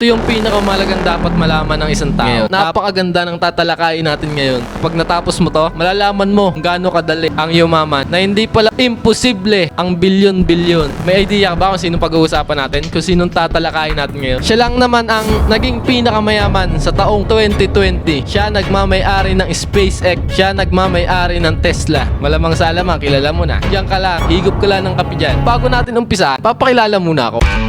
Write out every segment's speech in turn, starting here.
Ito yung pinakamalagang dapat malaman ng isang tao. Napakaganda ng tatalakayin natin ngayon. Pag natapos mo to, malalaman mo kung gaano kadali ang yumaman na hindi pala imposible ang bilyon-bilyon. May idea ba kung sino pag-uusapan natin? Kung sinong tatalakayin natin ngayon? Siya lang naman ang naging pinakamayaman sa taong 2020. Siya nagmamay-ari ng SpaceX. Siya nagmamay-ari ng Tesla. Malamang sa alamang, kilala mo na. Diyan ka lang, higop ka lang ng kape dyan. Bago natin umpisa, papakilala muna ako.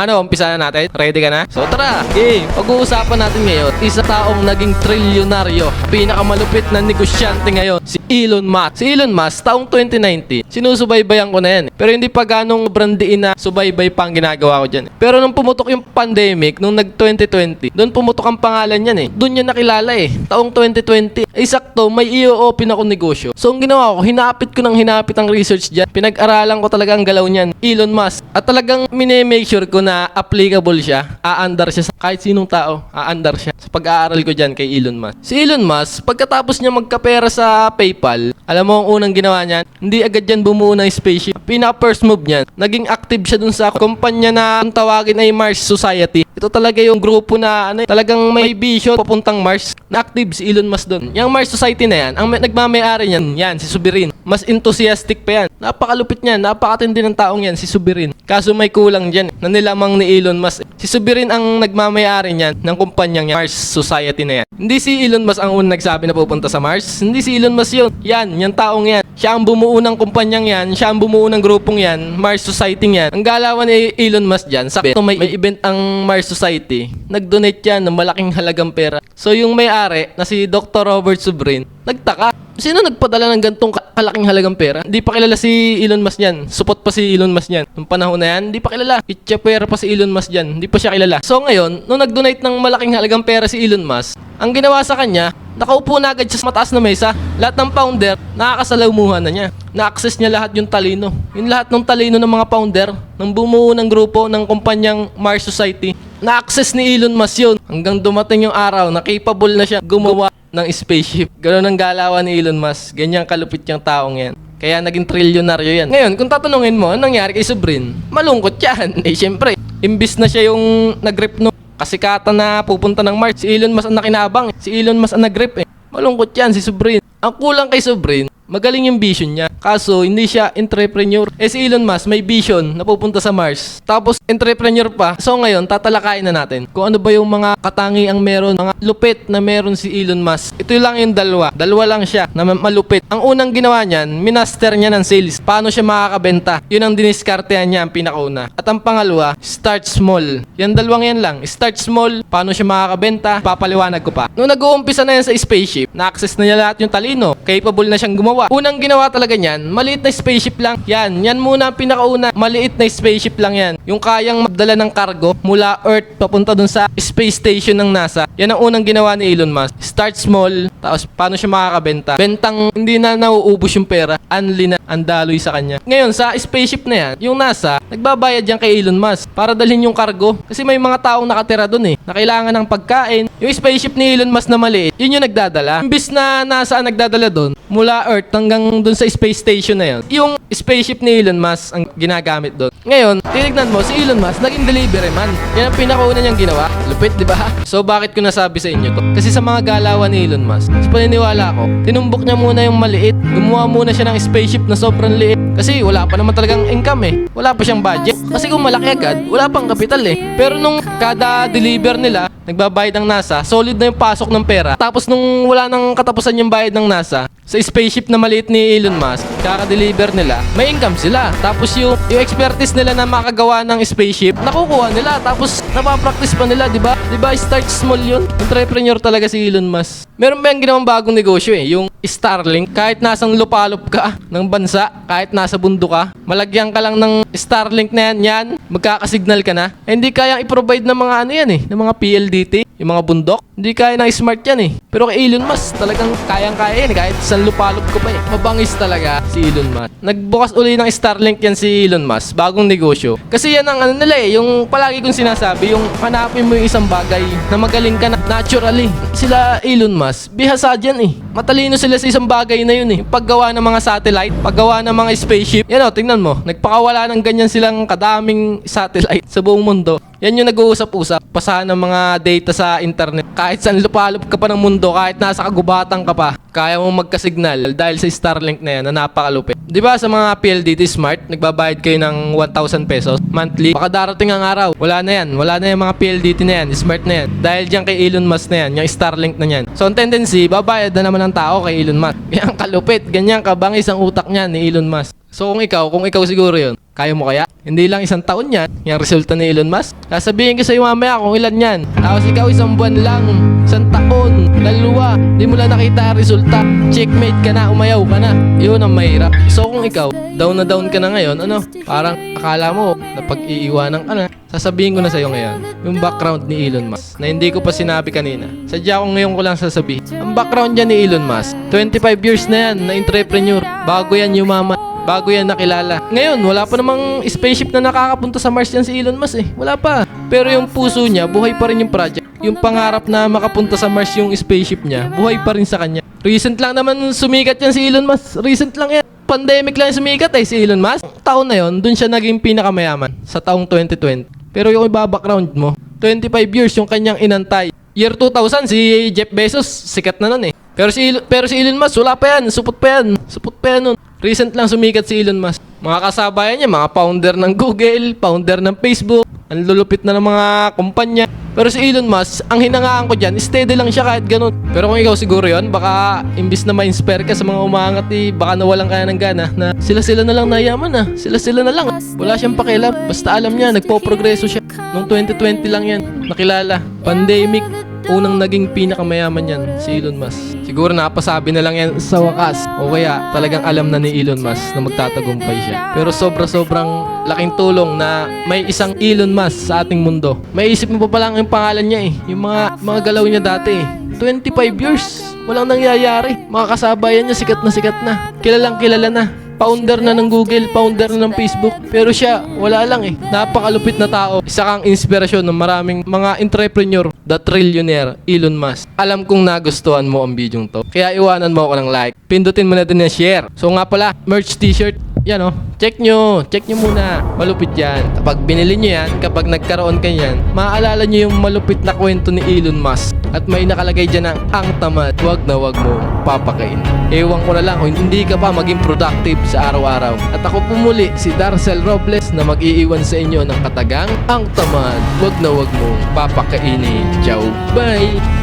Ano, umpisa na natin? Ready ka na? So tara, game! Pag-uusapan natin ngayon, isa taong naging trilyonaryo, pinakamalupit na negosyante ngayon, si Elon Musk. Si Elon Musk, taong 2019, sinusubaybayan ko na yan. eh. Pero hindi pa ganong brandiin na subaybay pa ang ginagawa ko dyan. Pero nung pumutok yung pandemic, nung nag-2020, doon pumutok ang pangalan yan eh. Doon niya nakilala eh. Taong 2020. Eh sakto, may i-open ako negosyo. So ang ginawa ko, hinapit ko ng hinapit ang research dyan. Pinag-aralan ko talaga ang galaw niyan. Elon Musk. At talagang mine-make sure ko na applicable siya. Aandar siya sa kahit sinong tao. Aandar siya. Sa pag-aaral ko dyan kay Elon Musk. Si Elon Musk, pagkatapos niya magkapera sa PayPal, alam mo ang unang ginawa niya? Hindi agad yan bumuo ng spaceship. Pinaka first move niyan, naging active siya dun sa kumpanya na ang tawagin ay Mars Society. Ito talaga yung grupo na ano, talagang may vision papuntang Mars. Na active si Elon Musk doon. Yung Mars Society na yan, ang may- nagmamayari niyan, yan, si Subirin. Mas enthusiastic pa yan. Napakalupit niyan, napakatindi ng taong yan, si Subirin. Kaso may kulang dyan, na nilamang ni Elon Musk. Si Subirin ang nagmamayari niyan ng kumpanyang yan, Mars Society na yan. Hindi si Elon Musk ang unang nagsabi na pupunta sa Mars. Hindi si Elon Musk yun. Yan, yung taong yan. Siya ang bumuo ng kumpanyang yan. Siya ang bumuo ng grupong yan. Mars Society yan. Ang galawan ni Elon Musk dyan, sabi, may, may event ang Mars Society. Nag-donate yan ng malaking halagang pera. So yung may-ari na si Dr. Robert Subrin, nagtaka. Sino nagpadala ng gantong ka- kalaking halagang pera? Hindi pa kilala si Elon Musk yan. Supot pa si Elon Musk yan. Nung panahon na yan, hindi pa kilala. Itchapera pa si Elon Musk yan. Hindi pa siya kilala. So ngayon, nung nag-donate ng malaking halagang pera si Elon Musk, ang ginawa sa kanya, nakaupo na agad siya sa mataas na mesa. Lahat ng founder, nakakasalamuhan na niya. Na-access niya lahat yung talino. Yung lahat ng talino ng mga founder, ng bumuo ng grupo ng kumpanyang Mars Society, na-access ni Elon Musk yun. Hanggang dumating yung araw na capable na siya gumawa ng spaceship. Ganun ang galawan ni Elon Musk. Ganyan kalupit yung taong yan. Kaya naging trilyonaryo yan. Ngayon, kung tatanungin mo, anong nangyari kay Subrin? Malungkot yan. Eh, syempre, imbis na siya yung nag-rip no kasikatan na pupunta ng Mars. Si Elon Musk ang nakinabang. Si Elon Musk ang nag-rip eh. Malungkot yan si Subrin. Ang kulang kay Subrin, magaling yung vision niya. Kaso, hindi siya entrepreneur. Eh si Elon Musk, may vision na pupunta sa Mars. Tapos, entrepreneur pa. So ngayon, tatalakayin na natin kung ano ba yung mga katangiang meron, mga lupit na meron si Elon Musk. Ito lang yung dalawa. Dalawa lang siya na ma- malupit. Ang unang ginawa niyan, minaster niya ng sales. Paano siya makakabenta? Yun ang diniskartehan niya ang pinakauna. At ang pangalawa, start small. Yan dalawang yan lang. Start small, paano siya makakabenta? Papaliwanag ko pa. Nung nag-uumpisa na yan sa spaceship, na-access na niya lahat yung talino. Capable na siyang gumawa. Unang ginawa talaga niyan, maliit na spaceship lang. Yan, yan muna ang pinakauna. Maliit na spaceship lang yan. Yung kayang magdala ng cargo mula Earth papunta dun sa space station ng NASA. Yan ang unang ginawa ni Elon Musk. Start small, tapos paano siya makakabenta. Bentang hindi na nauubos yung pera. Unli na ang daloy sa kanya. Ngayon, sa spaceship na yan, yung NASA, nagbabayad yan kay Elon Musk para dalhin yung cargo. Kasi may mga taong nakatira dun eh, na kailangan ng pagkain. Yung spaceship ni Elon Musk na maliit, yun yung nagdadala. Imbis na NASA nagdadala dun, mula Earth hanggang dun sa space station na yun, yung spaceship ni Elon Musk ang ginagamit dun. Ngayon, tinignan mo, si Elon Musk naging delivery man. Yan ang pinakauna niyang ginawa. Lupit, di ba? So, bakit ko nasabi sa inyo to? Kasi sa mga galawan ni Elon Musk, sa paniniwala ko, tinumbok niya muna yung maliit. Gumawa muna siya ng spaceship na sobrang liit. Kasi wala pa naman talagang income eh. Wala pa siyang budget. Kasi kung malaki agad, wala pang kapital eh. Pero nung kada deliver nila, nagbabayad ng NASA, solid na yung pasok ng pera. Tapos nung wala nang katapusan yung bayad ng NASA, sa spaceship na maliit ni Elon Musk, kaka-deliver nila, may income sila. Tapos yung, yung expertise nila na makagawa ng spaceship, nakukuha nila. Tapos napapractice pa nila, di ba? Di ba, start small yun. Entrepreneur talaga si Elon Musk. Meron pa yung ginawang bagong negosyo eh, yung Starlink. Kahit nasang lupalop ka ng bansa, kahit nasa bundok ka, malagyan ka lang ng Starlink na yan, yan magkakasignal ka na. Hindi kayang i-provide ng mga ano yan eh, ng mga PLDT, yung mga bundok. Hindi kaya ng smart yan eh. Pero kay Elon Musk, talagang kayang-kaya yan. Kahit sa lupalop ko pa eh. Mabangis talaga si Elon Musk. Nagbukas uli ng Starlink yan si Elon Musk. Bagong negosyo. Kasi yan ang ano nila eh. Yung palagi kong sinasabi, yung hanapin mo yung isang bagay na magaling ka na naturally. Sila Elon Musk, bihasa dyan eh. Matalino sila sa isang bagay na yun eh. Paggawa ng mga satellite, paggawa ng mga spaceship. Yan o, tingnan mo. Nagpakawala ng ganyan silang kadaming satellite sa buong mundo. Yan yung nag-uusap-usap. Pasahan ng mga data sa internet. Kahit saan lupalop ka pa ng mundo, kahit nasa kagubatan ka pa, kaya mo magkasignal dahil sa Starlink na yan na napakalupit. Di ba sa mga PLDT Smart, nagbabayad kayo ng 1,000 pesos monthly? Baka darating ang araw. Wala na yan. Wala na yung mga PLDT na yan, Smart na yan. Dahil dyan kay Elon Musk na yan, yung Starlink na yan. So ang tendency, babayad na naman ng tao kay Elon Musk. Yan kalupit, ganyan kabangis ang utak niya ni Elon Musk. So kung ikaw, kung ikaw siguro yun, kaya mo kaya? Hindi lang isang taon yan, yung resulta ni Elon Musk. Sasabihin ko sa'yo mamaya kung ilan yan. Tapos ikaw isang buwan lang, isang taon, dalawa, di mo lang nakita ang resulta. Checkmate ka na, umayaw ka na. Yun ang mahirap. So kung ikaw, down na down ka na ngayon, ano, parang akala mo, napag-iiwanan ka na. Sasabihin ko na sa'yo ngayon, yung background ni Elon Musk, na hindi ko pa sinabi kanina. Sadya ko ngayon ko lang sasabihin. Ang background niya ni Elon Musk, 25 years na yan na entrepreneur. Bago yan yumaman. Bago yan nakilala. Ngayon, wala pa namang spaceship na nakakapunta sa Mars yan si Elon Musk eh. Wala pa. Pero yung puso niya, buhay pa rin yung project. Yung pangarap na makapunta sa Mars yung spaceship niya, buhay pa rin sa kanya. Recent lang naman sumikat yan si Elon Musk. Recent lang yan. Pandemic lang sumikat eh si Elon Musk. Taon na yon, dun siya naging pinakamayaman sa taong 2020. Pero yung iba background mo, 25 years yung kanyang inantay. Year 2000, si Jeff Bezos, sikat na nun eh. Pero si, pero si Elon Musk, wala pa yan. Supot pa yan. Supot pa yan nun. Recent lang sumikat si Elon Musk. Mga kasabayan niya, mga founder ng Google, founder ng Facebook, ang lulupit na ng mga kumpanya. Pero si Elon Musk, ang hinangaan ko dyan, steady lang siya kahit ganun. Pero kung ikaw siguro yon baka imbis na ma-inspire ka sa mga umangat eh, baka nawalan ka ng gana na sila-sila na lang nayaman ah. Sila-sila na lang. Wala siyang pakialam. Basta alam niya, nagpo-progreso siya. Noong 2020 lang yan, nakilala. Pandemic, unang naging pinakamayaman yan, si Elon Musk. Siguro napasabi na lang yan sa wakas. O kaya talagang alam na ni Elon Musk na magtatagumpay siya. Pero sobra-sobrang laking tulong na may isang Elon Musk sa ating mundo. May isip mo pa pala yung pangalan niya eh. Yung mga, mga galaw niya dati eh. 25 years. Walang nangyayari. Mga kasabayan niya sikat na sikat na. Kilalang kilala na. Founder na ng Google, founder na ng Facebook. Pero siya, wala lang eh. Napakalupit na tao. Isa kang inspirasyon ng maraming mga entrepreneur. The trillionaire, Elon Musk. Alam kong nagustuhan mo ang video to. Kaya iwanan mo ako ng like. Pindutin mo na din na share. So nga pala, merch t-shirt. Yan oh. Check nyo. Check nyo muna. Malupit yan. Kapag binili nyo yan, kapag nagkaroon ka yan, maaalala nyo yung malupit na kwento ni Elon Musk. At may nakalagay dyan ng ang tamad. Wag na wag mo papakain. Ewan ko na lang kung hindi ka pa maging productive sa araw-araw. At ako pumuli si Darcel Robles na mag-iiwan sa inyo ng katagang ang tamad. Wag na wag mo papakainin. Ciao. Bye!